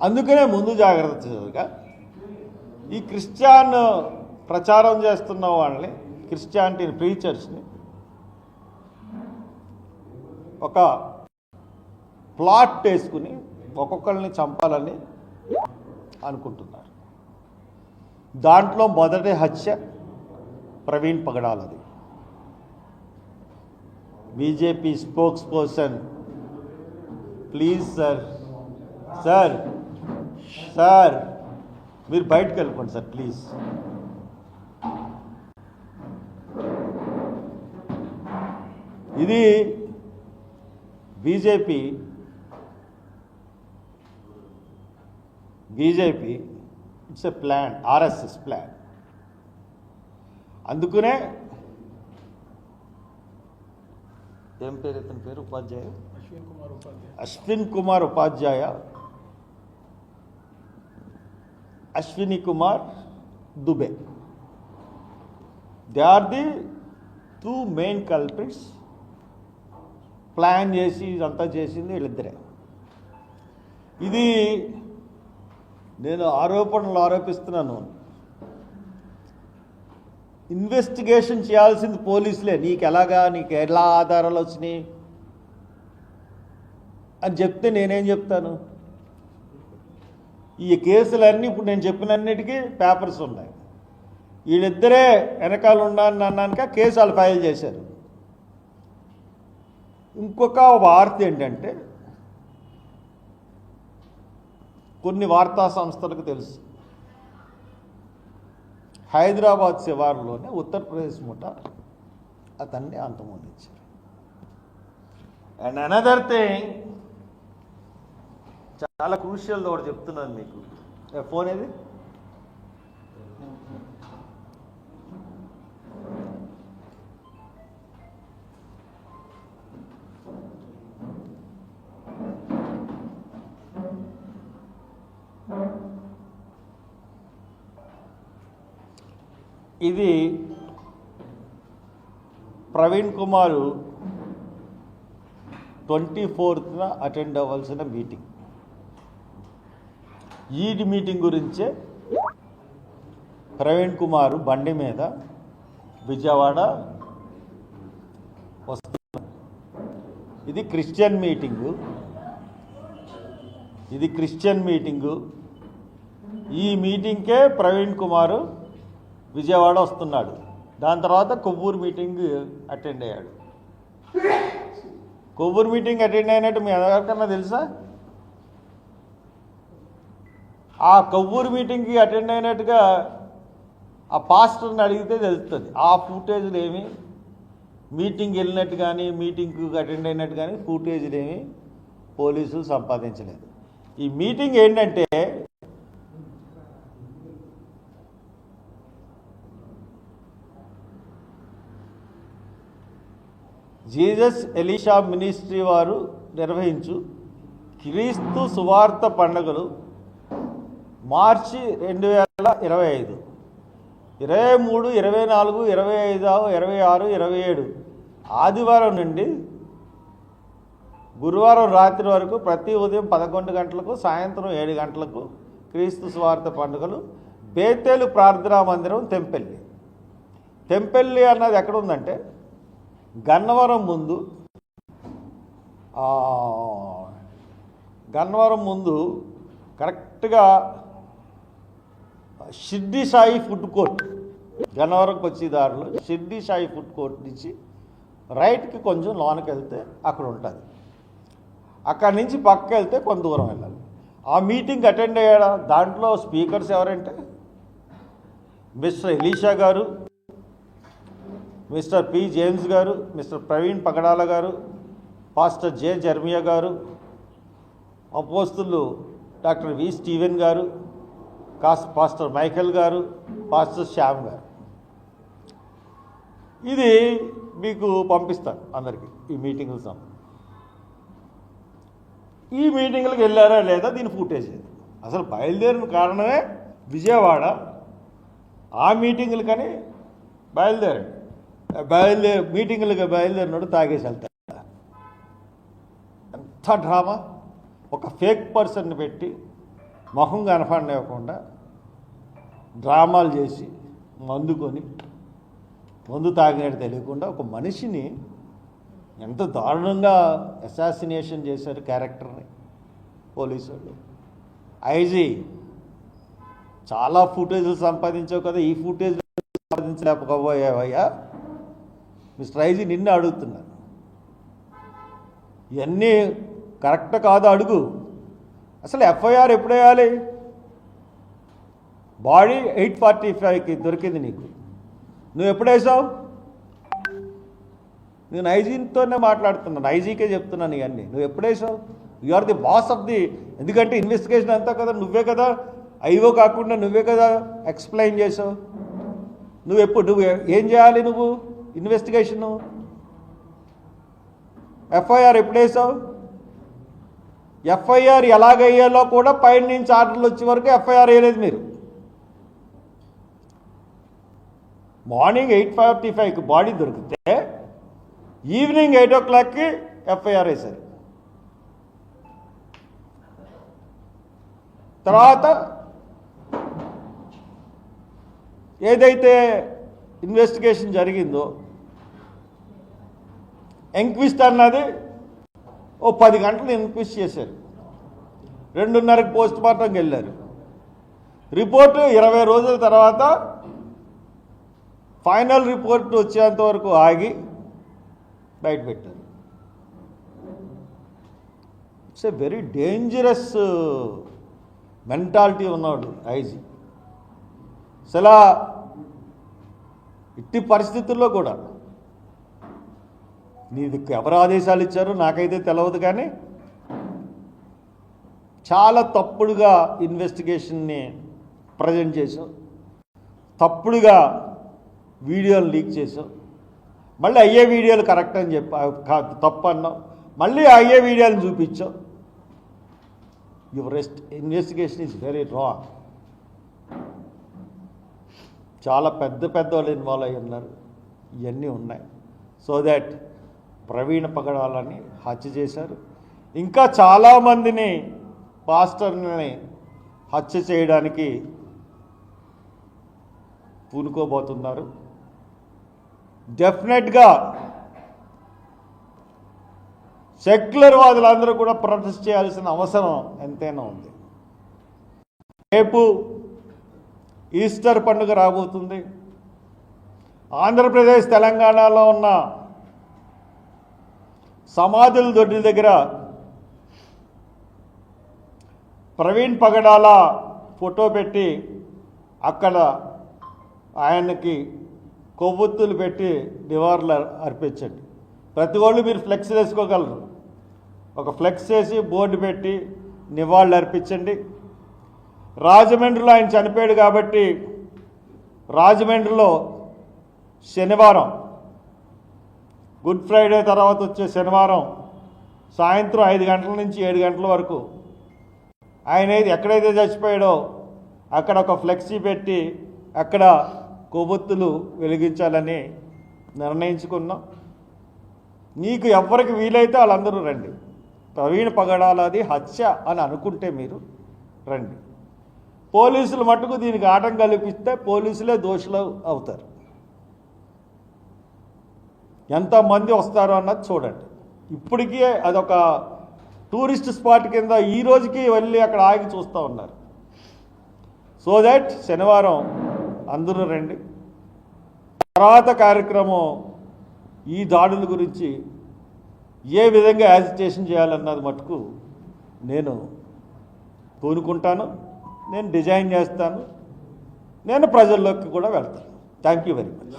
అందుకనే ముందు జాగ్రత్త జాగ్రత్తగా ఈ క్రిస్టియన్ ప్రచారం చేస్తున్న వాళ్ళని క్రిస్టియానిటీ ప్రీచర్స్ని ఒక ప్లాట్ వేసుకుని ఒక్కొక్కరిని చంపాలని అనుకుంటున్నారు. దాంట్లో మొదటి హత్య Praveen పగడాలది BJP spokes person please sir sir sir మీరు బయటకు వెళ్ళిపోండి సార్ ప్లీజ్. ఇది BJP BJP it's a plan RSS plan. అందుకునే ఏం పేరు ఇతని పేరు ఉపాధ్యాయ? Ashwin Kumar Upadhyay. Ashwin Kumar Upadhyay Ashwini Kumar Dubey. They are the two main culprits plan చేసి ఇదంతా చేసింది వీళ్ళిద్దరే. ఇది నేను ఆరోపణలు ఆరోపిస్తున్నాను. ఇన్వెస్టిగేషన్ చేయాల్సింది పోలీసులే. నీకు ఎలాగా నీకు ఎలా ఆధారాలు వచ్చినాయి? అని చెప్తే నేనేం చెప్తాను? ఈ కేసులన్నీ ఇప్పుడు నేను చెప్పినన్నిటికీ పేపర్స్ ఉన్నాయి. వీళ్ళిద్దరే వెనకాల ఉన్నాను అన్నాక కేసు వాళ్ళు ఫైల్ చేశారు. ఇంకొక వార్త ఏంటంటే కొన్ని వార్తా సంస్థలకు తెలుసు. హైదరాబాద్ శివారులోనే ఉత్తరప్రదేశ్ ముఠ అతన్ని అంతమొందించారు. అండ్ అనదర్ థింగ్ చాలా క్రూషియల్ ఒకటి చెప్తున్నాను మీకు. ఫోన్ ఏది? ఇది ప్రవీణ్ కుమారు ట్వంటీ ఫోర్త్న అటెండ్ అవ్వాల్సిన మీటింగ్ ఈడి మీటింగ్ గురించే ప్రవీణ్ కుమార్ బండి మీద విజయవాడ వస్తున్నారు. ఇది క్రిస్టియన్ మీటింగు. ఇది క్రిస్టియన్ మీటింగు. ఈ మీటింగ్కే ప్రవీణ్ కుమారు విజయవాడ వస్తున్నాడు. దాని తర్వాత కొవ్వూరు మీటింగ్ అటెండ్ అయ్యాడు. కొవ్వూరు మీటింగ్ అటెండ్ అయినట్టు మీ ఎవరికన్నా తెలుసా? ఆ కొవ్వూరు మీటింగ్కి అటెండ్ అయినట్టుగా ఆ పాస్టర్ని అడిగితే తెలుస్తుంది. ఆ ఫుటేజ్లు ఏమి? మీటింగ్ వెళ్ళినట్టు కానీ మీటింగ్కి అటెండ్ అయినట్టు కానీ ఫుటేజ్లు ఏమి? పోలీసులు సంపాదించలేదు. ఈ మీటింగ్ ఏంటంటే జీసస్ ఎలీషా మినిస్ట్రీ వారు నిర్వహించు క్రీస్తు సువార్త పండుగలు మార్చి రెండు వేల ఇరవై ఐదు ఇరవై మూడు ఇరవై నాలుగు ఇరవై ఐదు ఇరవై ఆరు ఇరవై ఏడు ఆదివారం నుండి గురువారం రాత్రి వరకు ప్రతి ఉదయం పదకొండు గంటలకు సాయంత్రం ఏడు గంటలకు క్రీస్తు స్వార్థ పండుగలు బేతేలు ప్రార్థనా మందిరం తెంపెల్లి. తెంపెల్లి అన్నది ఎక్కడ ఉందంటే గన్నవరం ముందు గన్నవరం ముందు కరెక్ట్గా షిర్డి సాయి ఫుడ్ కోర్ట్. గన్నవరంకి వచ్చే దారిలో షిర్డి సాయి ఫుడ్ కోర్ట్ నుంచి రైట్కి కొంచెం లోనకి వెళ్తే అక్కడ ఉంటుంది. అక్కడి నుంచి పక్క వెళ్తే కొంత దూరం వెళ్ళాలి. ఆ మీటింగ్ అటెండ్ అయ్యాడా? దాంట్లో స్పీకర్స్ ఎవరంటే? మిస్టర్ ఎలీషా గారు మిస్టర్ పి జేమ్స్ గారు మిస్టర్ ప్రవీణ్ పగడాల గారు పాస్టర్ జే జర్మియా గారు అపోస్తులు డాక్టర్ వి స్టీవెన్ గారు కాస్త పాస్టర్ మైకేల్ గారు పాస్టర్ శ్యామ్ గారు. ఇది మీకు పంపిస్తాను అందరికీ ఈ మీటింగ్ల సమయం ఈ మీటింగ్లకు వెళ్ళారా లేదా దీని ఫుటేజ్ అసలు బయలుదేరిన కారణమే విజయవాడ ఆ మీటింగులు కానీ బయలుదేరండి. బయలుదేరి మీటింగులకు బయలుదేరినోడు తాగేసి వెళ్తాడు. ఎంత డ్రామా! ఒక ఫేక్ పర్సన్ని పెట్టి మొహం కనపడనివ్వకుండా డ్రామాలు చేసి మందుకొని మందు తాగినట్టు తెలియకుండా ఒక మనిషిని ఎంత దారుణంగా అసాసినేషన్ చేశారు క్యారెక్టర్ని పోలీసు వాళ్ళు ఐజీ చాలా ఫుటేజ్లు సంపాదించావు కదా ఈ ఫుటేజ్ సంపాదించలేకపోయావయ్యా. మిస్టర్ ఐజీ నిన్ను అడుగుతున్నాను ఇవన్నీ కరెక్ట్ కాదు అడుగు. అసలు ఎఫ్ఐఆర్ ఎప్పుడు వేయాలి? బాడీ ఎయిట్ ఫార్టీ ఫైవ్కి దొరికింది నీకు. నువ్వు ఎప్పుడేసావు నేను ఐజీతోనే మాట్లాడుతున్నాను. ఐజీకే చెప్తున్నాను ఇవన్నీ. నువ్వు ఎప్పుడేసావు you are the boss of the ఎందుకంటే ఇన్వెస్టిగేషన్ అంతా కదా నువ్వే కదా. ఐవో కాకుండా నువ్వే కదా ఎక్స్ప్లెయిన్ చేసావు. నువ్వు ఎప్పుడు నువ్వు ఏం చేయాలి నువ్వు? ఇన్వెస్టిగేషను ఎఫ్ఐఆర్ ఎప్పుడేసావు ఎఫ్ఐఆర్ ఎలాగయ్యాలో కూడా పైన నుంచి ఆర్డర్లు వచ్చే వరకు ఎఫ్ఐఆర్ వేయలేదు మీరు. మార్నింగ్ ఎయిట్ ఫార్టీ ఫైవ్కి బాడీ దొరికితే ఈవినింగ్ ఎయిట్ ఓ క్లాక్కి ఎఫ్ఐఆర్ వేశారు. తర్వాత ఏదైతే ఇన్వెస్టిగేషన్ జరిగిందో ఎంక్విస్ట్ అన్నది ఓ పది గంటలు ఎంక్విస్ట్ చేశారు. రెండున్నరకు పోస్ట్ మార్టంకి వెళ్ళారు. రిపోర్టు ఇరవై రోజుల తర్వాత ఫైనల్ రిపోర్ట్ వచ్చేంత వరకు ఆగి బయట పెట్టారు. It's a very dangerous mentality ఉన్నాడు ఐజీ. అసలు ఇట్టి పరిస్థితుల్లో కూడా నీది ఎవరు ఆదేశాలు ఇచ్చారో నాకైతే తెలియదు కానీ చాలా తప్పుడుగా ఇన్వెస్టిగేషన్ని ప్రజెంట్ చేసావు తప్పుడుగా వీడియోలు లీక్ చేసావు. మళ్ళీ అయ్యే వీడియోలు కరెక్ట్ అని చెప్పి కాదు తప్పు అన్నావు మళ్ళీ అయ్యే వీడియోలు చూపించావు. Your rest investigation is very wrong చాలా పెద్ద పెద్ద వాళ్ళు ఇన్వాల్వ్ అయి ఉన్నారు. ఇవన్నీ ఉన్నాయి. సో దాట్ ప్రవీణ పగడాలని హత్య చేశారు. ఇంకా చాలామందిని పాస్టర్ని హత్య చేయడానికి పూనుకోబోతున్నారు. డెఫినెట్గా సెక్యులర్ వాదులందరూ కూడా ప్రొటెస్ట్ చేయాల్సిన అవసరం ఎంతైనా ఉంది. రేపు ఈస్టర్ పండుగ రాబోతుంది. ఆంధ్రప్రదేశ్ తెలంగాణలో ఉన్న సమాధుల దొడ్డి దగ్గర ప్రవీణ్ పగడాల ఫోటో పెట్టి అక్కడ ఆయనకి కొవ్వొత్తులు పెట్టి నివాళులు అర్పించండి. ప్రతి వాళ్ళు మీరు ఫ్లెక్స్ వేసుకోగలరు. ఒక ఫ్లెక్స్ చేసి బోర్డు పెట్టి నివాళులు అర్పించండి. రాజమండ్రిలో ఆయన చనిపోయాడు కాబట్టి రాజమండ్రిలో శనివారం గుడ్ ఫ్రైడే తర్వాత వచ్చే శనివారం సాయంత్రం ఐదు గంటల నుంచి ఏడు గంటల వరకు ఆయన ఎక్కడైతే చచ్చిపోయాడో అక్కడ ఒక ఫ్లెక్సీ పెట్టి అక్కడ కొవ్వొత్తులు వెలిగించాలని నిర్ణయించుకున్నాం. నీకు ఎవరికి వీలైతే వాళ్ళందరూ రండి. ప్రవీణ పగడాలది హత్య అని అనుకుంటే మీరు రండి. పోలీసులు మటుకు దీనికి ఆటం కల్పిస్తే పోలీసులే దోషులు అవుతారు. ఎంతమంది వస్తారో అన్నది చూడండి. ఇప్పటికీ అదొక టూరిస్ట్ స్పాట్ కింద ఈ రోజుకి వెళ్ళి అక్కడ ఆగి చూస్తూ ఉన్నారు. సో దట్ శనివారం అందరూ రండి. తర్వాత కార్యక్రమం ఈ దాడుల గురించి ఏ విధంగా యాజిటేషన్ చేయాలన్నది మటుకు నేను కోరుకుంటాను నేను డిజైన్ చేస్తాను నేను ప్రజల్లోకి కూడా వెళ్తాను. Thank you very much.